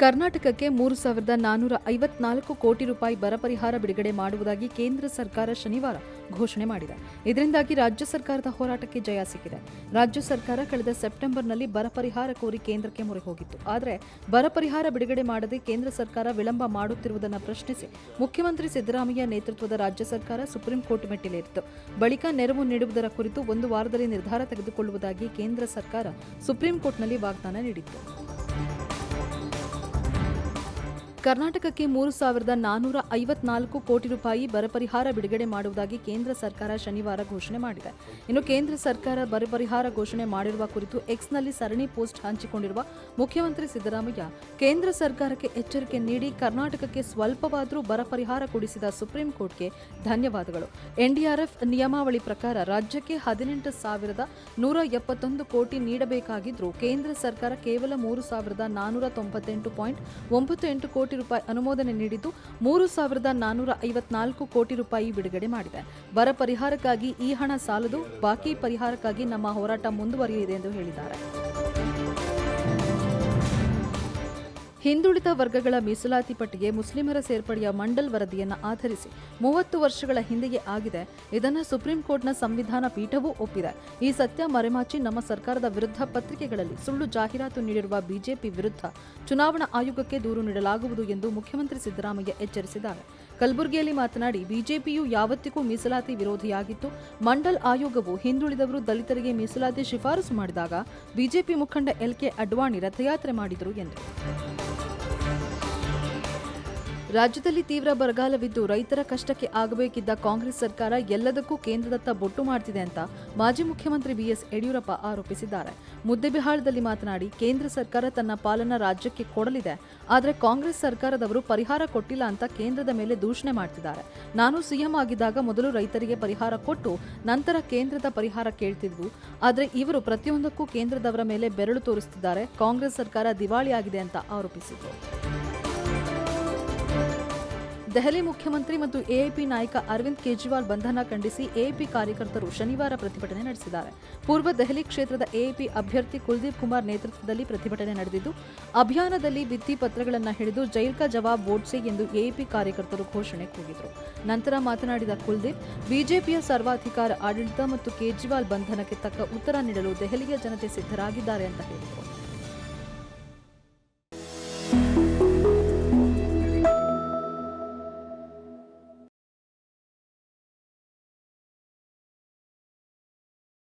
ಕರ್ನಾಟಕಕ್ಕೆ ಮೂರು ಸಾವಿರದ ನಾನ್ನೂರ ಐವತ್ನಾಲ್ಕು ಕೋಟಿ ರೂಪಾಯಿ ಬರ ಪರಿಹಾರ ಬಿಡುಗಡೆ ಮಾಡುವುದಾಗಿ ಕೇಂದ್ರ ಸರ್ಕಾರ ಶನಿವಾರ ಘೋಷಣೆ ಮಾಡಿದೆ. ಇದರಿಂದಾಗಿ ರಾಜ್ಯ ಸರ್ಕಾರದ ಹೋರಾಟಕ್ಕೆ ಜಯ ಸಿಕ್ಕಿದೆ. ರಾಜ್ಯ ಸರ್ಕಾರ ಕಳೆದ ಸೆಪ್ಟೆಂಬರ್ನಲ್ಲಿ ಬರ ಪರಿಹಾರ ಕೋರಿ ಕೇಂದ್ರಕ್ಕೆ ಮೊರೆ ಹೋಗಿತ್ತು. ಆದರೆ ಬರ ಪರಿಹಾರ ಬಿಡುಗಡೆ ಮಾಡದೆ ಕೇಂದ್ರ ಸರ್ಕಾರ ವಿಳಂಬ ಮಾಡುತ್ತಿರುವುದನ್ನು ಪ್ರಶ್ನಿಸಿ ಮುಖ್ಯಮಂತ್ರಿ ಸಿದ್ದರಾಮಯ್ಯ ನೇತೃತ್ವದ ರಾಜ್ಯ ಸರ್ಕಾರ ಸುಪ್ರೀಂ ಕೋರ್ಟ್ ಮೆಟ್ಟಿಲೇರಿತ್ತು. ಬಳಿಕ ನೆರವು ನೀಡುವುದರ ಕುರಿತು ಒಂದು ವಾರದಲ್ಲಿ ನಿರ್ಧಾರ ತೆಗೆದುಕೊಳ್ಳುವುದಾಗಿ ಕೇಂದ್ರ ಸರ್ಕಾರ ಸುಪ್ರೀಂ ಕೋರ್ಟ್ನಲ್ಲಿ ವಾಗ್ದಾನ ನೀಡಿತ್ತು. ಕರ್ನಾಟಕಕ್ಕೆ ಮೂರು ಸಾವಿರದ ನಾನ್ನೂರ ಐವತ್ನಾಲ್ಕು ಕೋಟಿ ರೂಪಾಯಿ ಬರ ಪರಿಹಾರ ಬಿಡುಗಡೆ ಮಾಡುವುದಾಗಿ ಕೇಂದ್ರ ಸರ್ಕಾರ ಶನಿವಾರ ಘೋಷಣೆ ಮಾಡಿದೆ. ಇನ್ನು ಕೇಂದ್ರ ಸರ್ಕಾರ ಬರ ಪರಿಹಾರ ಘೋಷಣೆ ಮಾಡಿರುವ ಕುರಿತು ಎಕ್ಸ್ನಲ್ಲಿ ಸರಣಿ ಪೋಸ್ಟ್ ಹಂಚಿಕೊಂಡಿರುವ ಮುಖ್ಯಮಂತ್ರಿ ಸಿದ್ದರಾಮಯ್ಯ, ಕೇಂದ್ರ ಸರ್ಕಾರಕ್ಕೆ ಎಚ್ಚರಿಕೆ ನೀಡಿ ಕರ್ನಾಟಕಕ್ಕೆ ಸ್ವಲ್ಪವಾದರೂ ಬರ ಪರಿಹಾರ ಕೊಡಿಸಿದ ಸುಪ್ರೀಂ ಕೋರ್ಟ್ಗೆ ಧನ್ಯವಾದಗಳು. ಎನ್ಡಿಆರ್ಎಫ್ ನಿಯಮಾವಳಿ ಪ್ರಕಾರ ರಾಜ್ಯಕ್ಕೆ ಹದಿನೆಂಟು ಸಾವಿರದ ನೂರ ಎಪ್ಪತ್ತೊಂದು ಕೋಟಿ ನೀಡಬೇಕಾಗಿದ್ದರೂ ಕೇಂದ್ರ ಸರ್ಕಾರ ಕೇವಲ ಮೂರು ಸಾವಿರದ ನಾನ್ನೂರ ತೊಂಬತ್ತೆಂಟು ಪಾಯಿಂಟ್ ಒಂಬತ್ತು ಎಂಟು ಕೋಟಿ ರೂಪಾಯಿ ಅನುಮೋದನೆ ನೀಡಿದ್ದು ಮೂರು ಸಾವಿರದ ನಾನ್ನೂರ ಐವತ್ನಾಲ್ಕು ಕೋಟಿ ರೂಪಾಯಿ ಬಿಡುಗಡೆ ಮಾಡಿದೆ. ಬರ ಪರಿಹಾರಕ್ಕಾಗಿ ಈ ಹಣ ಸಾಲದು, ಬಾಕಿ ಪರಿಹಾರಕ್ಕಾಗಿ ನಮ್ಮ ಹೋರಾಟ ಮುಂದುವರಿಯಲಿದೆ ಎಂದು ಹೇಳಿದ್ದಾರೆ. ಹಿಂದುಳಿದ ವರ್ಗಗಳ ಮೀಸಲಾತಿ ಪಟ್ಟಿಗೆ ಮುಸ್ಲಿಮರ ಸೇರ್ಪಡೆಯ ಮಂಡಲ್ ವರದಿಯನ್ನು ಆಧರಿಸಿ ಮೂವತ್ತು ವರ್ಷಗಳ ಹಿಂದೆಯೇ ಆಗಿದೆ. ಇದನ್ನು ಸುಪ್ರೀಂ ಕೋರ್ಟ್ನ ಸಂವಿಧಾನ ಪೀಠವೂ ಒಪ್ಪಿದೆ. ಈ ಸತ್ಯ ಮರೆಮಾಚಿ ನಮ್ಮ ಸರ್ಕಾರದ ವಿರುದ್ಧ ಪತ್ರಿಕೆಗಳಲ್ಲಿ ಸುಳ್ಳು ಜಾಹೀರಾತು ನೀಡಿರುವ ಬಿಜೆಪಿ ವಿರುದ್ಧ ಚುನಾವಣಾ ಆಯೋಗಕ್ಕೆ ದೂರು ನೀಡಲಾಗುವುದು ಎಂದು ಮುಖ್ಯಮಂತ್ರಿ ಸಿದ್ದರಾಮಯ್ಯ ಎಚ್ಚರಿಸಿದ್ದಾರೆ. ಕಲಬುರಗಿಯಲ್ಲಿ ಮಾತನಾಡಿ, ಬಿಜೆಪಿಯು ಯಾವತ್ತಿಗೂ ಮೀಸಲಾತಿ ವಿರೋಧಿಯಾಗಿತ್ತು. ಮಂಡಲ್ ಆಯೋಗವು ಹಿಂದುಳಿದವರು ದಲಿತರಿಗೆ ಮೀಸಲಾತಿ ಶಿಫಾರಸು ಮಾಡಿದಾಗ ಬಿಜೆಪಿ ಮುಖಂಡ ಎಲ್ಕೆ ಅಡ್ವಾಣಿ ರಥಯಾತ್ರೆ ಮಾಡಿದರು ಎಂದರು. ರಾಜ್ಯದಲ್ಲಿ ತೀವ್ರ ಬರಗಾಲವಿದ್ದು ರೈತರ ಕಷ್ಟಕ್ಕೆ ಆಗಬೇಕಿದ್ದ ಕಾಂಗ್ರೆಸ್ ಸರ್ಕಾರ ಎಲ್ಲದಕ್ಕೂ ಕೇಂದ್ರದತ್ತ ಬೊಟ್ಟು ಮಾಡ್ತಿದೆ ಅಂತ ಮಾಜಿ ಮುಖ್ಯಮಂತ್ರಿ ಬಿಎಸ್ ಯಡಿಯೂರಪ್ಪ ಆರೋಪಿಸಿದ್ದಾರೆ. ಮುದ್ದೆಬಿಹಾಳದಲ್ಲಿ ಮಾತನಾಡಿ, ಕೇಂದ್ರ ಸರ್ಕಾರ ತನ್ನ ಪಾಲನ್ನ ರಾಜ್ಯಕ್ಕೆ ಕೊಡಲಿದೆ. ಆದರೆ ಕಾಂಗ್ರೆಸ್ ಸರ್ಕಾರದವರು ಪರಿಹಾರ ಕೊಟ್ಟಿಲ್ಲ ಅಂತ ಕೇಂದ್ರದ ಮೇಲೆ ದೂಷಣೆ ಮಾಡ್ತಿದ್ದಾರೆ. ನಾನು ಸಿಎಂ ಆಗಿದ್ದಾಗ ಮೊದಲು ರೈತರಿಗೆ ಪರಿಹಾರ ಕೊಟ್ಟು ನಂತರ ಕೇಂದ್ರದ ಪರಿಹಾರ ಕೇಳ್ತಿದ್ವು. ಆದರೆ ಇವರು ಪ್ರತಿಯೊಂದಕ್ಕೂ ಕೇಂದ್ರದವರ ಮೇಲೆ ಬೆರಳು ತೋರಿಸುತ್ತಿದ್ದಾರೆ ಕಾಂಗ್ರೆಸ್ ಸರ್ಕಾರ ದಿವಾಳಿಯಾಗಿದೆ ಅಂತ ಆರೋಪಿಸಿದರು. ದೆಹಲಿ ಮುಖ್ಯಮಂತ್ರಿ ಮತ್ತು ಎಐಪಿ ನಾಯಕ ಅರವಿಂದ್ ಕೇಜ್ರಿವಾಲ್ ಬಂಧನ ಖಂಡಿಸಿ ಎಐಪಿ ಕಾರ್ಯಕರ್ತರು ಶನಿವಾರ ಪ್ರತಿಭಟನೆ ನಡೆಸಿದ್ದಾರೆ. ಪೂರ್ವ ದೆಹಲಿ ಕ್ಷೇತ್ರದ ಎಐಪಿ ಅಭ್ಯರ್ಥಿ ಕುಲ್ದೀಪ್ ಕುಮಾರ್ ನೇತೃತ್ವದಲ್ಲಿ ಪ್ರತಿಭಟನೆ ನಡೆದಿದ್ದು, ಅಭಿಯಾನದಲ್ಲಿ ಭಿತ್ತಿ ಪತ್ರಗಳನ್ನು ಹಿಡಿದು ಜೈಲ್ ಕಾ ಜವಾಬ್ ವೋಟ್ಸೆ ಎಂದು ಎಐಪಿ ಕಾರ್ಯಕರ್ತರು ಘೋಷಣೆ ಕೂಗಿದರು. ನಂತರ ಮಾತನಾಡಿದ ಕುಲ್ದೀಪ್, ಬಿಜೆಪಿಯ ಸರ್ವಾಧಿಕಾರ ಆಡಳಿತ ಮತ್ತು ಕೇಜ್ರಿವಾಲ್ ಬಂಧನಕ್ಕೆ ತಕ್ಕ ಉತ್ತರ ನೀಡಲು ದೆಹಲಿಯ ಜನತೆ ಸಿದ್ಧರಾಗಿದ್ದಾರೆ ಅಂತ ಹೇಳಿದರು.